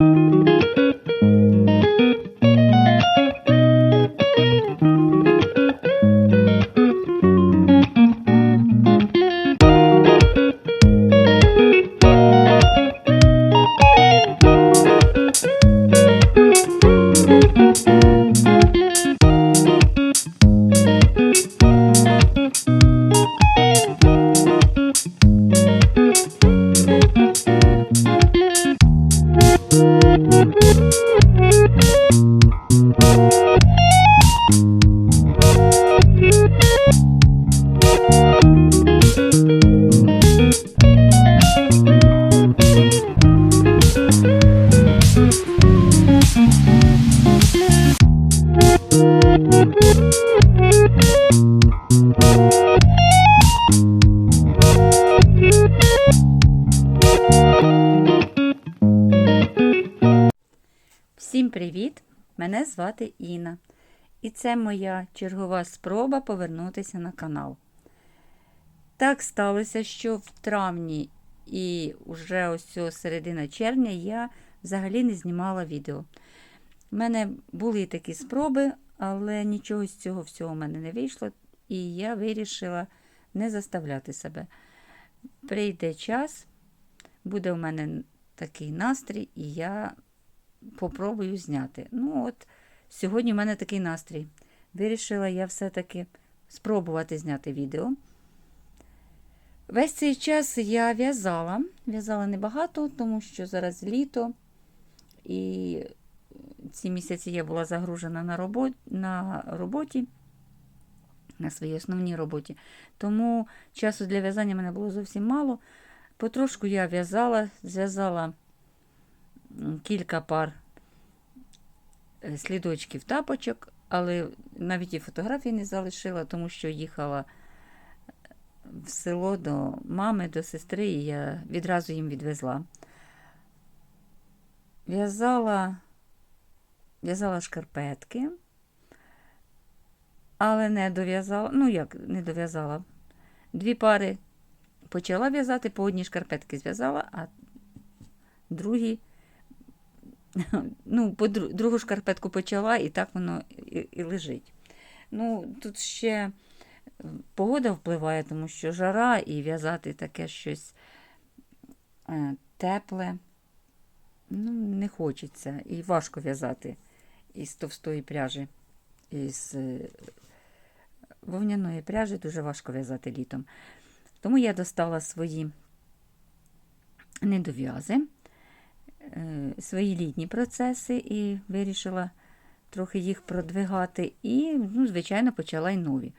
Всім Мене звати Інна. І це моя чергова спроба повернутися на канал. Так сталося, що в травні і вже ось середина червня я взагалі не знімала відео. У мене були такі спроби, але нічого з цього всього в мене не вийшло, і я вирішила не заставляти себе. Прийде час, буде у мене такий настрій, і я попробую зняти. Ну, от, сьогодні в мене такий настрій. Вирішила я все-таки спробувати зняти відео. Весь цей час я в'язала. В'язала небагато, тому що зараз літо. І ці місяці я була загружена на роботі, на роботі, на своїй основній роботі. Тому часу для в'язання мене було зовсім мало. Потрошку я в'язала, зв'язала кілька пар е, слідочків тапочок, але навіть і фотографії не залишила, тому що їхала в село до мами, до сестри, і я відразу їм відвезла. В'язала в'язала шкарпетки, але не дов'язала, ну як не дов'язала. Дві пари почала в'язати, по одній шкарпетки зв'язала, а другі ну, по другу шкарпетку почала, і так воно і, і лежить. Ну, Тут ще погода впливає, тому що жара і в'язати таке щось е, тепле. Ну, не хочеться. І важко в'язати із товстої пряжі. Із е, вовняної пряжі дуже важко в'язати літом. Тому я достала свої недов'язи. Е, свої літні процеси і вирішила трохи їх продвигати. І, ну, звичайно, почала й нові.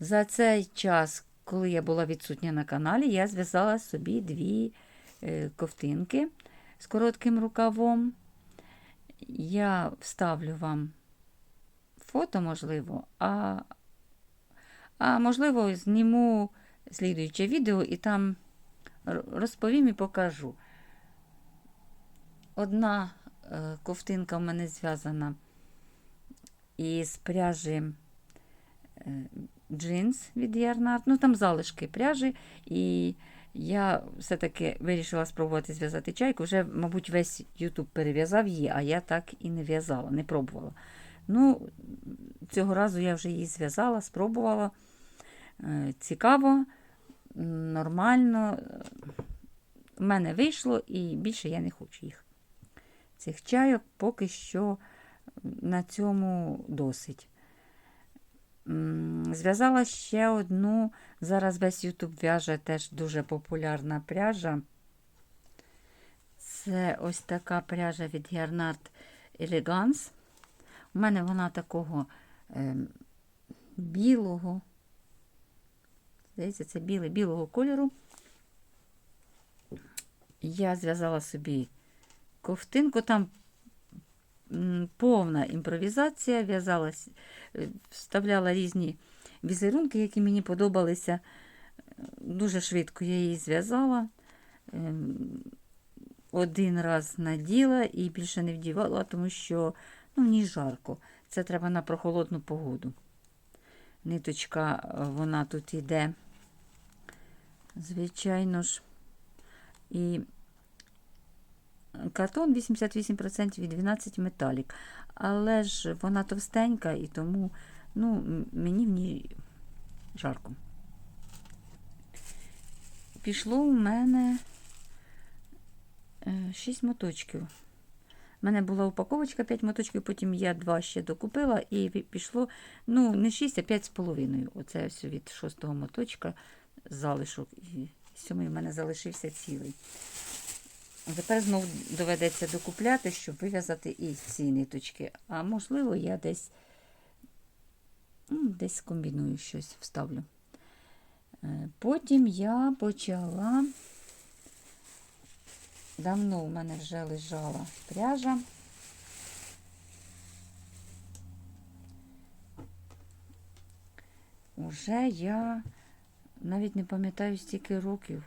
За цей час, коли я була відсутня на каналі, я зв'язала собі дві е, ковтинки з коротким рукавом. Я вставлю вам фото, можливо, а, а можливо, зніму слідуюче відео і там розповім і покажу. Одна е, ковтинка в мене зв'язана із пряжі е, джинс від Ярнард. Ну, там залишки пряжі. І я все-таки вирішила спробувати зв'язати чайку. Вже, мабуть, весь YouTube перев'язав її, а я так і не в'язала, не пробувала. Ну, цього разу я вже її зв'язала, спробувала. Е, цікаво, нормально. У мене вийшло і більше я не хочу їх цих чайок поки що на цьому досить. Зв'язала ще одну, зараз весь YouTube в'яже теж дуже популярна пряжа. Це ось така пряжа від Ярнард Elegance. У мене вона такого е, білого, здається, це білий, білого кольору. Я зв'язала собі ковтинку, там повна імпровізація, в'язалась, е, вставляла різні візерунки, які мені подобалися. Дуже швидко я її зв'язала. Ем, один раз наділа і більше не вдівала, тому що ну, мені жарко. Це треба на прохолодну погоду. Ниточка, е, вона тут йде, звичайно ж, і картон 88% і 12 металік. Але ж вона товстенька і тому ну, мені в ній жарко. Пішло у мене 6 моточків. У мене була упаковочка 5 моточків, потім я 2 ще докупила і пішло ну, не 6, а 5,5. Оце ось від шостого моточка залишок. І сьомий в мене залишився цілий. Тепер знову доведеться докупляти, щоб вив'язати і ці ниточки. А можливо, я десь, ну, десь комбіную щось, вставлю. Е, Потім я почала. Давно у мене вже лежала пряжа. Уже я навіть не пам'ятаю стільки років.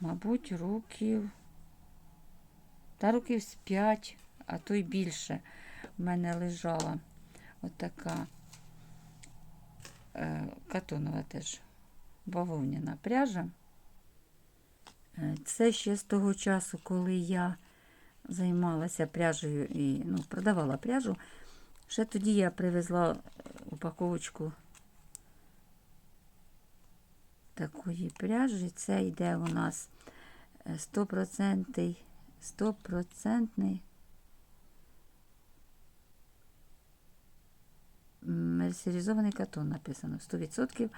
Мабуть, років. Та років з 5, а то й більше. У мене лежала отака е, катонова теж бавовняна пряжа. Е, Це ще з того часу, коли я займалася пряжею і ну, продавала пряжу. Ще тоді я привезла упаковочку такої пряжі. Це йде у нас е, 100%, 100% мерсеризований катон написано 100%.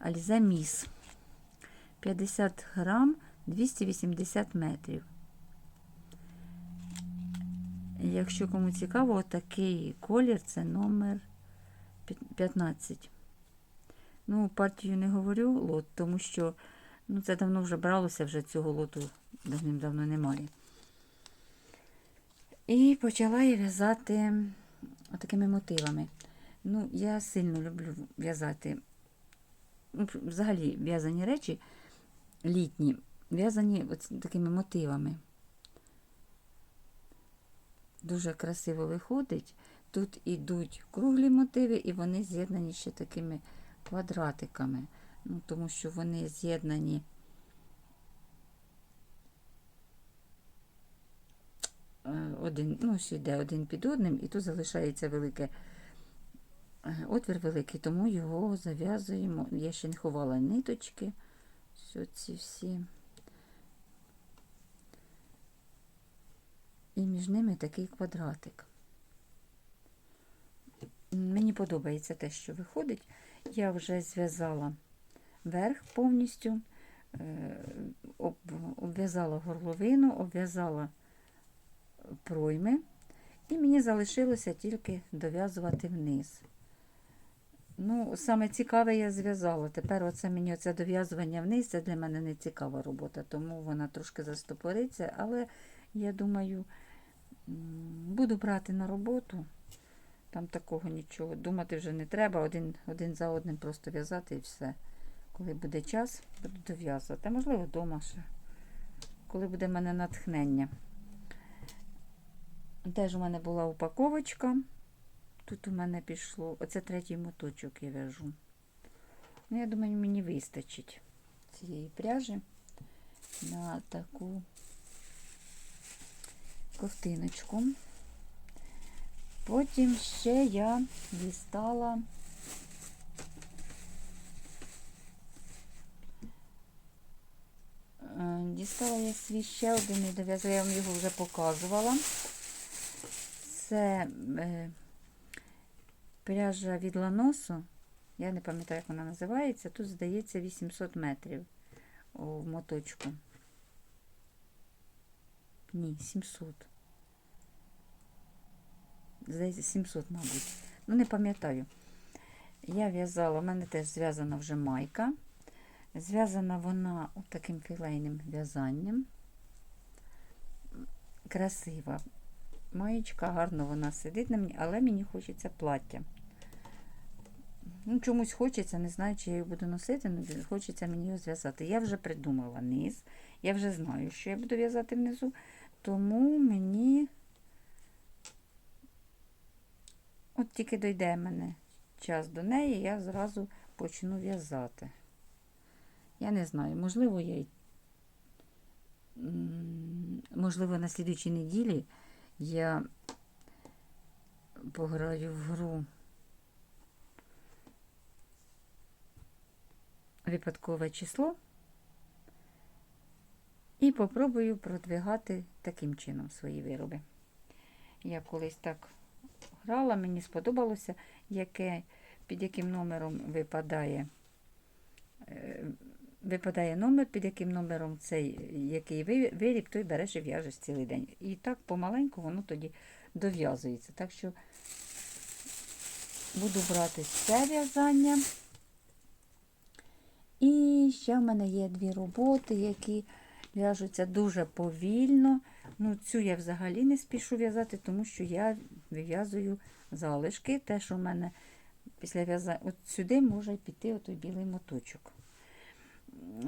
Alize Міс. 50 грам 280 метрів. Якщо кому цікаво, такий колір це номер 15. Ну, партію не говорю лот, тому що ну, це давно вже бралося, вже цього лоту давним-давно немає. І почала я в'язати такими мотивами. Ну, я сильно люблю в'язати. Ну, взагалі в'язані речі літні, в'язані такими мотивами. Дуже красиво виходить. Тут ідуть круглі мотиви, і вони з'єднані ще такими квадратиками. Ну, тому що вони з'єднані один, ну, ось йде один під одним, і тут залишається велике е, отвір великий, тому його зав'язуємо. Я ще не ховала ниточки. Ось ці всі. І між ними такий квадратик. Мені подобається те, що виходить. Я вже зв'язала верх повністю, е, обв'язала горловину, обв'язала пройми, і мені залишилося тільки дов'язувати вниз. Ну, саме цікаве я зв'язала. Тепер оце мені оце дов'язування вниз, це для мене не цікава робота, тому вона трошки застопориться, але я думаю, буду брати на роботу. Там такого нічого. Думати вже не треба, один, один за одним просто в'язати і все. Коли буде час, буду дов'язувати. Можливо, вдома ще. Коли буде в мене натхнення. Теж у мене була упаковочка. Тут у мене пішло. Оце третій моточок я в'яжу. Ну, я думаю, мені вистачить цієї пряжі на таку ковтиночку. Потім ще я дістала е, дістала я свій ще один недов'язок, я вам його вже показувала. Це е, пряжа від ланосу. Я не пам'ятаю, як вона називається. Тут, здається, 800 метрів о, в моточку. Ні, 700. Здається, 700, мабуть. Ну, не пам'ятаю. Я в'язала, у мене теж зв'язана вже майка. Зв'язана вона таким філейним в'язанням. Красива. Маєчка, гарно вона сидить на мені, але мені хочеться плаття. Ну, чомусь хочеться, не знаю, чи я її буду носити, але хочеться мені його зв'язати. Я вже придумала низ, я вже знаю, що я буду в'язати внизу, тому мені от тільки дойде мене час до неї, я зразу почну в'язати. Я не знаю, можливо, я можливо, на слідуючій неділі я пограю в гру випадкове число і попробую продвигати таким чином свої вироби. Я колись так грала, мені сподобалося, яке, під яким номером випадає, е, випадає номер, під яким номером цей який виріб, той береш і в'яжеш цілий день. І так помаленьку воно тоді дов'язується. Так що буду брати це в'язання. І ще в мене є дві роботи, які в'яжуться дуже повільно. Ну, цю я взагалі не спішу в'язати, тому що я вив'язую залишки. Те, що в мене після в'язання, от сюди може піти отой білий моточок.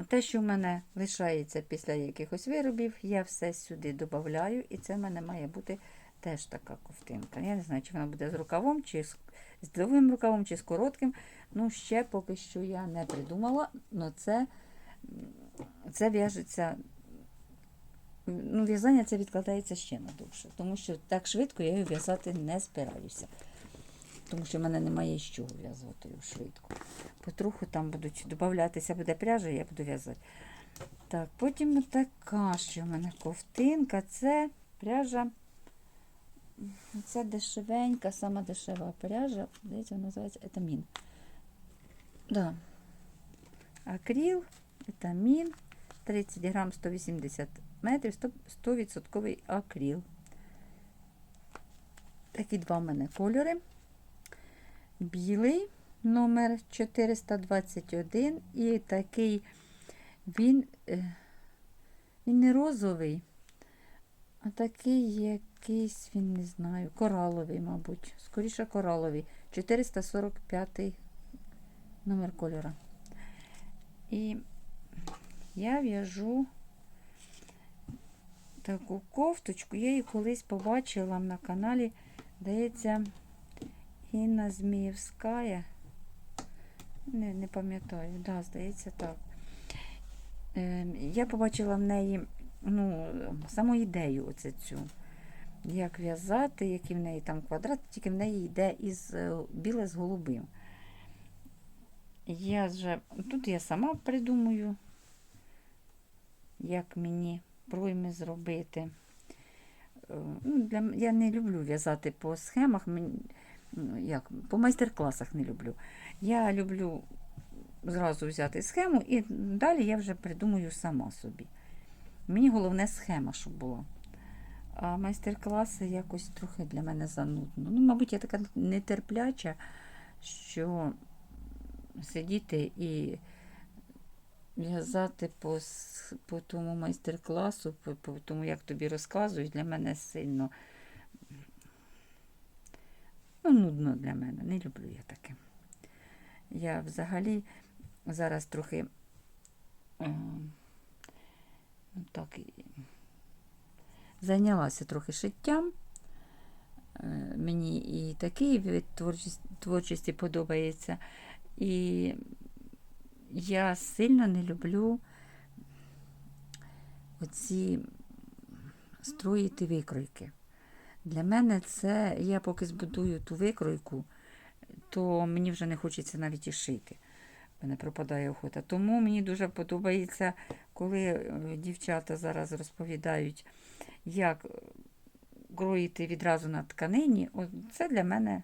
Те, що в мене лишається після якихось виробів, я все сюди додаю, і це в мене має бути теж така ковтинка. Я не знаю, чи вона буде з рукавом, чи з, з довгим рукавом, чи з коротким. Ну, ще поки що я не придумала, але це, це в'яжеться. Ну, в'язання це відкладається ще на довше, тому що так швидко я її в'язати не збираюся. Тому що в мене немає з чого в'язати його швидко. Потроху там будуть додатися, буде пряжа, я буду в'язати. Так, потім така ще в мене ковтинка. Це пряжа. Це дешевенька, сама дешева пряжа. Вона називається етамін. Да. Акріл, етамін, 30 грам 180 метрів, 100% акріл. Такі два в мене кольори. Білий номер 421 і такий він, е, він не розовий, а такий якийсь, він не знаю, кораловий, мабуть. Скоріше кораловий. 445 номер кольора. І я в'яжу таку кофточку. Я її колись побачила на каналі, здається, Інна Зміївська. Не, не пам'ятаю, да, здається, так. Е, я побачила в неї ну, саму ідею оце цю. Як в'язати, який в неї там квадрат, тільки в неї йде із е, біле з голубим. Я вже, тут я сама придумаю, як мені пройми зробити. Е, Ну, для, я не люблю в'язати по схемах, мені, як, по майстер-класах не люблю. Я люблю зразу взяти схему і далі я вже придумаю сама собі. Мені головне схема, щоб була. А майстер-класи якось трохи для мене занудно. Ну, мабуть, я така нетерпляча, що сидіти і в'язати по, по тому майстер-класу, по, по тому, як тобі розказують, для мене сильно ну, нудно для мене. Не люблю я таке. Я взагалі зараз трохи е, ну, так, зайнялася трохи шиттям. Е, Мені і такий вид творчості, творчості подобається. І я сильно не люблю оці строїти викройки. Для мене це, я поки збудую ту викройку, то мені вже не хочеться навіть і шити. Мене пропадає охота. Тому мені дуже подобається, коли е, дівчата зараз розповідають, як кроїти відразу на тканині. От це для мене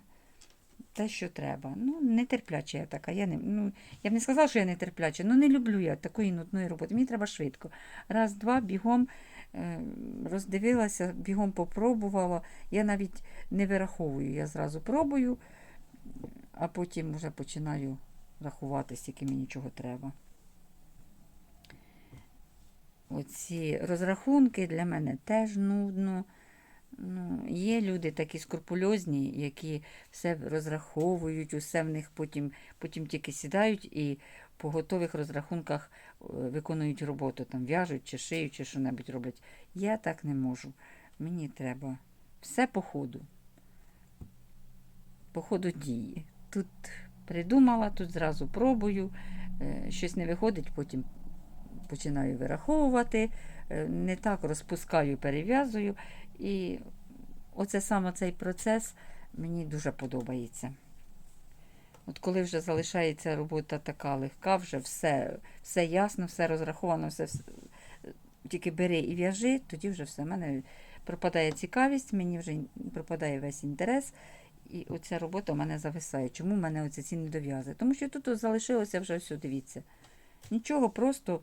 те, що треба. Ну, нетерпляча я така. Я, не, ну, я б не сказала, що я нетерпляча, ну не люблю я такої нудної роботи. Мені треба швидко. Раз, два, бігом е, роздивилася, бігом попробувала. Я навіть не вираховую, я зразу пробую, а потім вже починаю рахувати, скільки мені чого треба. Оці розрахунки для мене теж нудно. Ну, є люди такі скрупульозні, які все розраховують, усе в них потім, потім тільки сідають і по готових розрахунках е, виконують роботу, там в'яжуть чи шиють, чи що-небудь роблять. Я так не можу. Мені треба все по ходу. По ходу дії. Тут придумала, тут зразу пробую, е, щось не виходить, потім починаю вираховувати, е, не так розпускаю, перев'язую. І оце саме цей процес мені дуже подобається. От коли вже залишається робота така легка, вже все, все ясно, все розраховано, все, все тільки бери і в'яжи, тоді вже все. У мене пропадає цікавість, мені вже пропадає весь інтерес. І оця робота у мене зависає. Чому в мене оці ці недов'язи? Тому що тут залишилося вже все, дивіться. Нічого, просто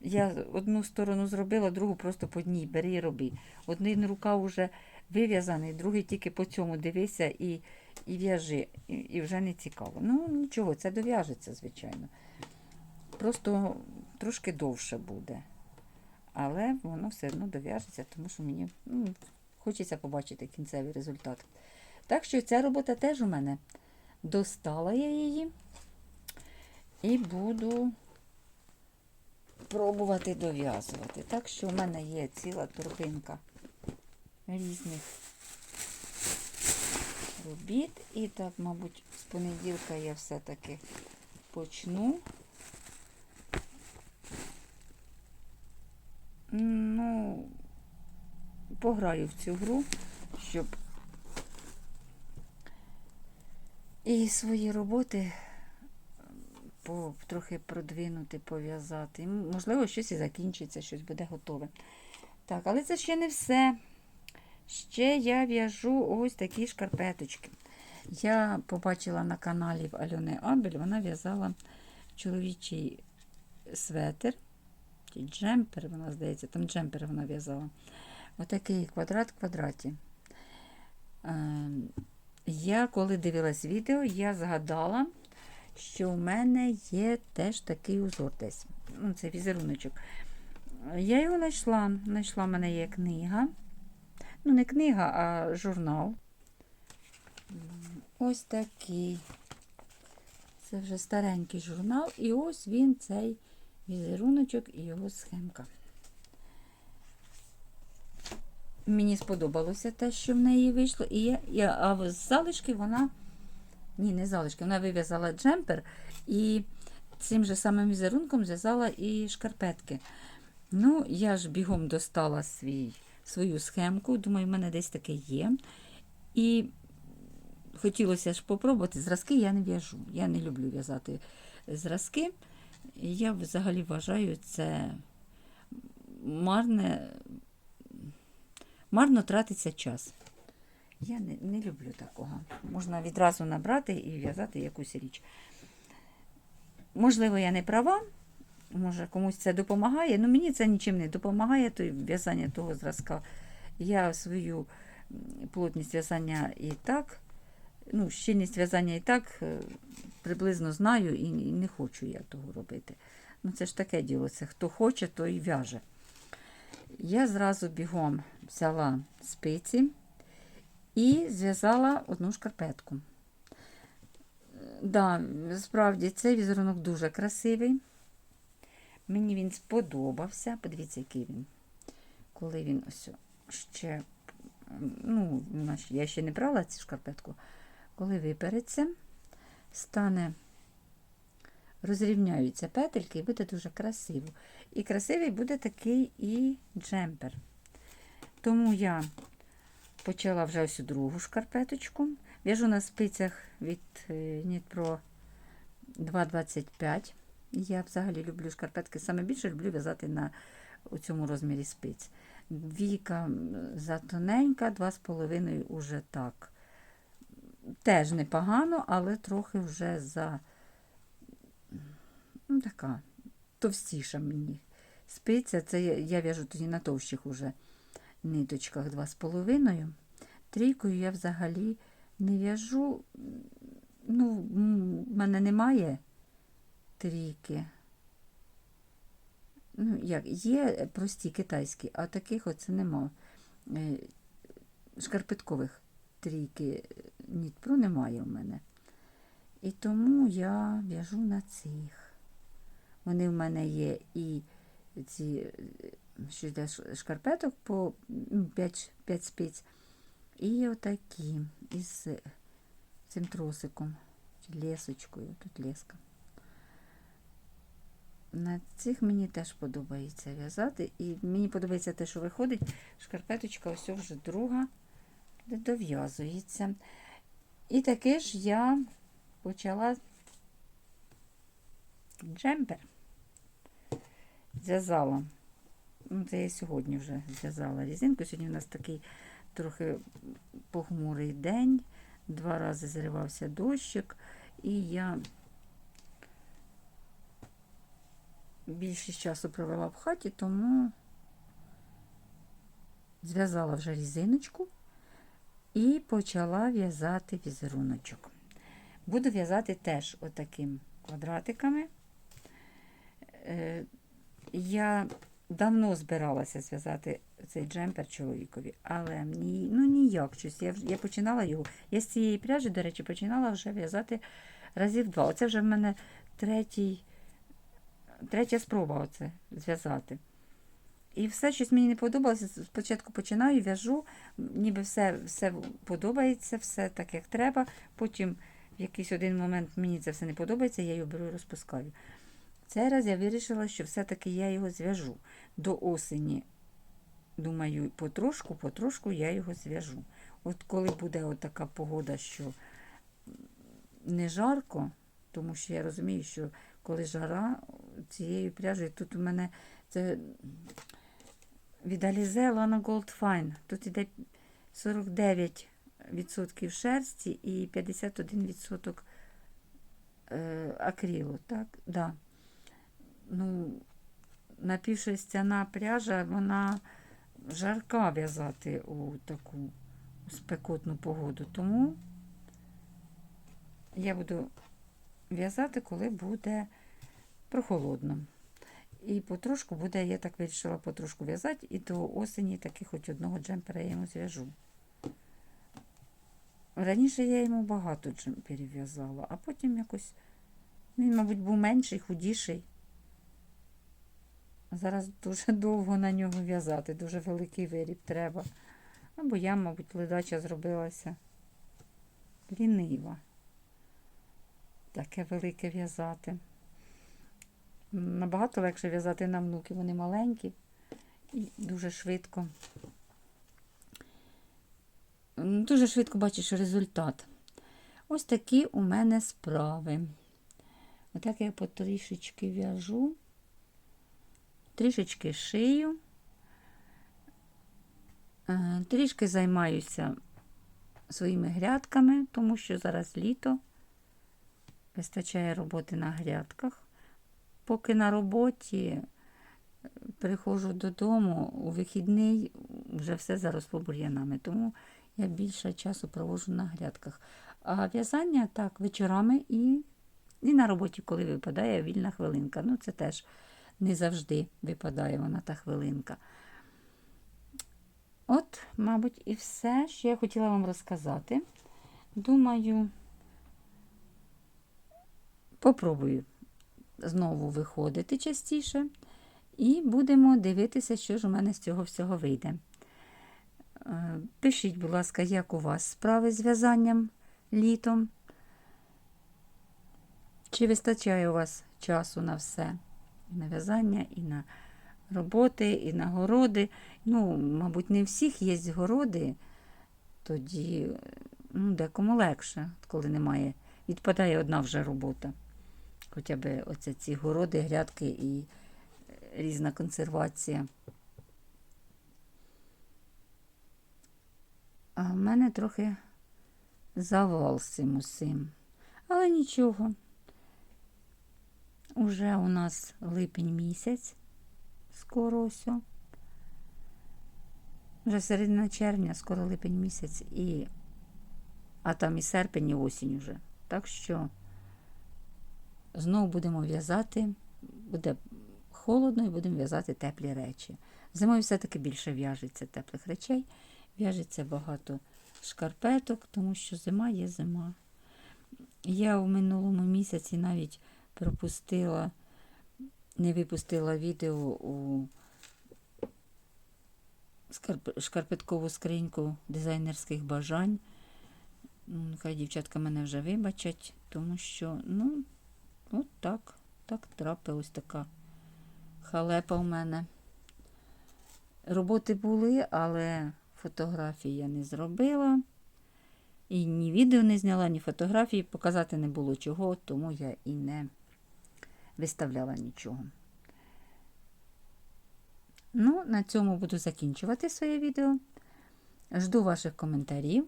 я одну сторону зробила, другу просто по одній бери і роби. Один рукав вже вив'язаний, другий тільки по цьому дивися і, і в'яжи. І, вже не цікаво. Ну, нічого, це дов'яжеться, звичайно. Просто трошки довше буде. Але воно все одно дов'яжеться, тому що мені ну, хочеться побачити кінцевий результат. Так що ця робота теж у мене достала я її і буду пробувати дов'язувати. Так що у мене є ціла торбинка різних робіт. І так, мабуть, з понеділка я все-таки почну. Ну, пограю в цю гру, щоб і свої роботи по, трохи продвинути, пов'язати. Можливо, щось і закінчиться, щось буде готове. Так, але це ще не все. Ще я в'яжу ось такі шкарпеточки. Я побачила на каналі в Альони Абель, вона в'язала чоловічий светр, чи джемпер, вона здається, там джемпер вона в'язала. Отакий квадрат в квадраті. Ем, Я, коли дивилась відео, я згадала, що в мене є теж такий узор десь. Ну, це візеруночок. Я його знайшла. Знайшла в мене є книга. Ну, не книга, а журнал. Ось такий. Це вже старенький журнал. І ось він, цей візеруночок і його схемка. Мені сподобалося те, що в неї вийшло. І я, я, а з залишки вона. Ні, не залишки, вона вив'язала джемпер і цим же самим візерунком зв'язала і шкарпетки. Ну, я ж бігом достала свій, свою схемку. Думаю, в мене десь таке є. І хотілося ж попробувати. Зразки я не в'яжу. Я не люблю в'язати зразки. Я взагалі вважаю це марне, марно тратиться час. Я не, не люблю такого. Можна відразу набрати і в'язати якусь річ. Можливо, я не права, може комусь це допомагає, але мені це нічим не допомагає, то в'язання того зразка. Я свою плотність в'язання і так, ну, щільність в'язання і так е, приблизно знаю і не хочу я того робити. Ну, це ж таке діло, це хто хоче, то і в'яже. Я зразу бігом взяла спиці і зв'язала одну шкарпетку. Да, справді, цей візерунок дуже красивий. Мені він сподобався. Подивіться, який він. Коли він ось ще, ну, я ще не брала цю шкарпетку, коли випереться, стане, розрівняються петельки і буде дуже красиво. І красивий буде такий і джемпер. Тому я почала вже ось другу шкарпеточку. В'яжу на спицях від Нітпро 2,25. Я взагалі люблю шкарпетки. Саме більше люблю в'язати на у цьому розмірі спиць. Віка затоненька, 2,5 уже так. Теж непогано, але трохи вже за ну, така товстіша мені. Спиця, це я, я в'яжу тоді на товщих уже ниточках 2,5. Трійкою я взагалі не в'яжу. Ну, в мене немає трійки. Ну, як, Є прості китайські, а таких оце нема. Е, шкарпеткових трійки Нітпро немає в мене. І тому я в'яжу на цих. Вони в мене є і ці що для шкарпеток по 5, 5 спиць. І отакі із цим тросиком, чи лесочкою, тут леска. На цих мені теж подобається в'язати. І мені подобається те, що виходить. Шкарпеточка ось вже друга дов'язується. І таке ж я почала джемпер. Зв'язала. Ну, це я сьогодні вже зв'язала різинку. Сьогодні у нас такий трохи похмурий день. Два рази зривався дощик, і я більшість часу провела в хаті, тому зв'язала вже різиночку і почала в'язати візеруночок. Буду в'язати теж отаким квадратиками. Е, Я давно збиралася зв'язати цей джемпер чоловікові, але ні, ну ніяк щось. Я, я починала його. Я з цієї пряжі, до речі, починала вже в'язати разів два. Оце вже в мене третій, третя спроба оце зв'язати. І все щось мені не подобалося. Спочатку починаю, в'яжу, ніби все, все подобається, все так, як треба. Потім в якийсь один момент мені це все не подобається, я його беру і розпускаю. Цей раз я вирішила, що все-таки я його зв'яжу. До осені, думаю, потрошку, потрошку я його зв'яжу. От коли буде така погода, що не жарко, тому що я розумію, що коли жара цією пряжею, тут у мене це від Alize Lana Gold Fine. Тут іде 49% шерсті і 51% е, акрилу. Так? Да. Ну, напівшерстяна пряжа, вона жарка в'язати у таку спекотну погоду. Тому я буду в'язати, коли буде прохолодно. І потрошку буде, я так вирішила потрошку в'язати, і до осені таки хоч одного джемпера я йому зв'яжу. Раніше я йому багато джемперів в'язала, а потім якось він, мабуть, був менший, худіший. Зараз дуже довго на нього в'язати, дуже великий виріб треба. Або я, мабуть, ледача зробилася лінива. Таке велике в'язати. Набагато легше в'язати на внуки, вони маленькі і дуже швидко. Дуже швидко бачиш результат. Ось такі у мене справи. Отак я потрішечки в'яжу, трішечки шию, Е, трішки займаюся своїми грядками, тому що зараз літо, вистачає роботи на грядках. Поки на роботі приходжу додому у вихідний, вже все заросло бур'янами, тому я більше часу проводжу на грядках. А в'язання так, вечорами і, і на роботі, коли випадає вільна хвилинка. Ну, це теж не завжди випадає вона та хвилинка. От, мабуть, і все, що я хотіла вам розказати. Думаю, попробую знову виходити частіше. І будемо дивитися, що ж у мене з цього всього вийде. Е, Пишіть, будь ласка, як у вас справи з в'язанням літом. Чи вистачає у вас часу на все? І на в'язання, і на роботи, і на городи. Ну, мабуть, не всіх є городи, тоді ну, декому легше, коли немає. Відпадає одна вже робота. Хоча б оце ці городи, грядки і різна консервація. А в мене трохи завал з цим усім. Але нічого. Уже у нас липень місяць, скоро ось. Вже середина червня, скоро липень місяць, і... а там і серпень, і осінь уже. Так що знову будемо в'язати, буде холодно і будемо в'язати теплі речі. Зимою все-таки більше в'яжеться теплих речей, в'яжеться багато шкарпеток, тому що зима є зима. Я в минулому місяці навіть пропустила, не випустила відео у шкарпеткову скриньку дизайнерських бажань. Хай дівчатка мене вже вибачать, тому що, ну, от так, так трапилась така халепа в мене. Роботи були, але фотографії я не зробила. І ні відео не зняла, ні фотографії показати не було чого, тому я і не виставляла нічого. Ну, на цьому буду закінчувати своє відео. Жду ваших коментарів.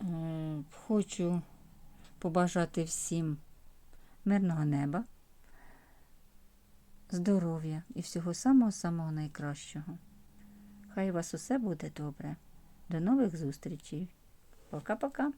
Е, Хочу побажати всім мирного неба, здоров'я і всього самого-самого найкращого. Хай у вас усе буде добре. До нових зустрічей. Пока-пока.